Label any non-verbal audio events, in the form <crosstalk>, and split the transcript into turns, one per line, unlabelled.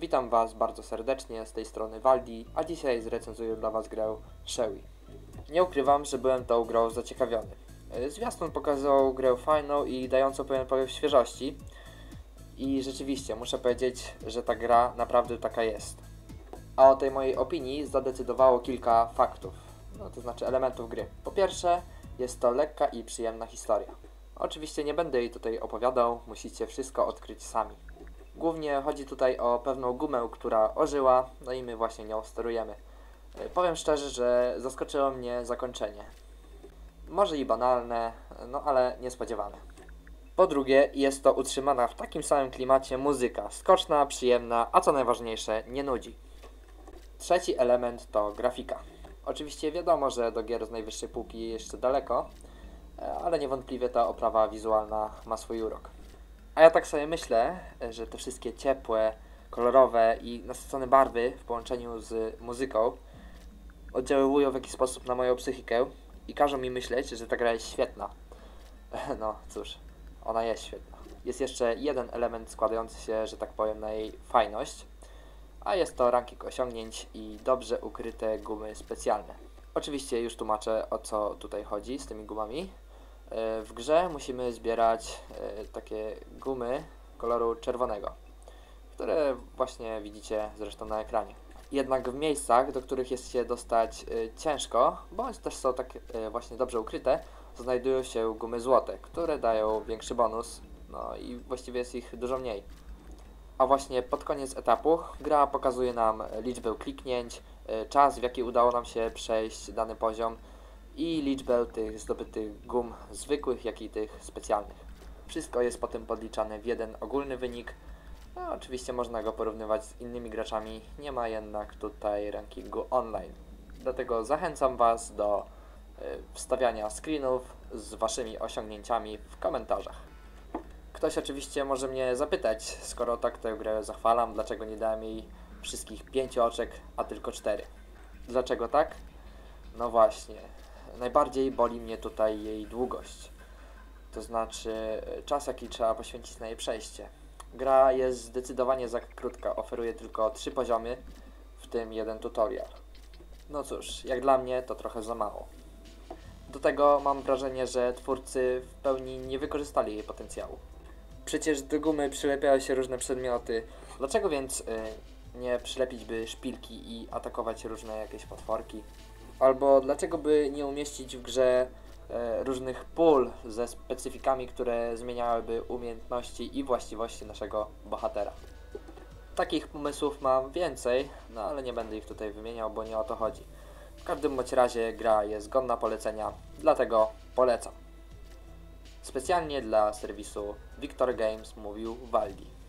Witam Was bardzo serdecznie, z tej strony Waldi, a dzisiaj zrecenzuję dla Was grę Sherry. Nie ukrywam, że byłem tą grą zaciekawiony. E, Zwiastun pokazał grę fajną i dającą pewien powiew świeżości. I rzeczywiście, muszę powiedzieć, że ta gra naprawdę taka jest. A o tej mojej opinii zadecydowało kilka faktów, no to znaczy elementów gry. Po pierwsze, jest to lekka i przyjemna historia. Oczywiście nie będę jej tutaj opowiadał, musicie wszystko odkryć sami. Głównie chodzi tutaj o pewną gumę, która ożyła, no i my właśnie nią sterujemy. E, Powiem szczerze, że zaskoczyło mnie zakończenie. Może i banalne, no ale niespodziewane. Po drugie, jest to utrzymana w takim samym klimacie muzyka, skoczna, przyjemna, a co najważniejsze, nie nudzi. Trzeci element to grafika. Oczywiście wiadomo, że do gier z najwyższej półki jeszcze daleko, e, ale niewątpliwie ta oprawa wizualna ma swój urok. A ja tak sobie myślę, e, że te wszystkie ciepłe, kolorowe i nasycone barwy w połączeniu z muzyką oddziaływują w jakiś sposób na moją psychikę i każą mi myśleć, że ta gra jest świetna. <laughs> No cóż, ona jest świetna. Jest jeszcze jeden element składający się, że tak powiem, na jej fajność, a jest to ranking osiągnięć i dobrze ukryte gumy specjalne. Oczywiście już tłumaczę o co tutaj chodzi z tymi gumami. E, W grze musimy zbierać e, takie gumy koloru czerwonego, które właśnie widzicie zresztą na ekranie. Jednak w miejscach, do których jest się dostać e, ciężko, bądź też są tak właśnie dobrze ukryte, znajdują się gumy złote, które dają większy bonus, no i właściwie jest ich dużo mniej. A właśnie pod koniec etapu gra pokazuje nam liczbę kliknięć, czas w jaki udało nam się przejść dany poziom i liczbę tych zdobytych gum zwykłych, jak i tych specjalnych. Wszystko jest potem podliczane w jeden ogólny wynik. No, oczywiście można go porównywać z innymi graczami, nie ma jednak tutaj rankingu online. Dlatego zachęcam Was do y, wstawiania screenów z Waszymi osiągnięciami w komentarzach. Ktoś oczywiście może mnie zapytać, skoro tak tę grę zachwalam, dlaczego nie dałem jej wszystkich 5 oczek, a tylko 4. Dlaczego tak? No właśnie, najbardziej boli mnie tutaj jej długość. To znaczy e, czas, jaki trzeba poświęcić na jej przejście. Gra jest zdecydowanie za krótka, oferuje tylko 3 poziomy, w tym jeden tutorial. No cóż, jak dla mnie to trochę za mało. Do tego mam wrażenie, że twórcy w pełni nie wykorzystali jej potencjału. Przecież do gumy przylepiają się różne przedmioty. Dlaczego więc y, nie przylepić by szpilki i atakować różne jakieś potworki? Albo dlaczego by nie umieścić w grze e, różnych pól ze specyfikami, które zmieniałyby umiejętności i właściwości naszego bohatera? Takich pomysłów mam więcej, no ale nie będę ich tutaj wymieniał, bo nie o to chodzi. W każdym bądź razie gra jest godna polecenia, dlatego polecam. Specjalnie dla serwisu Victor Games mówił Waldi.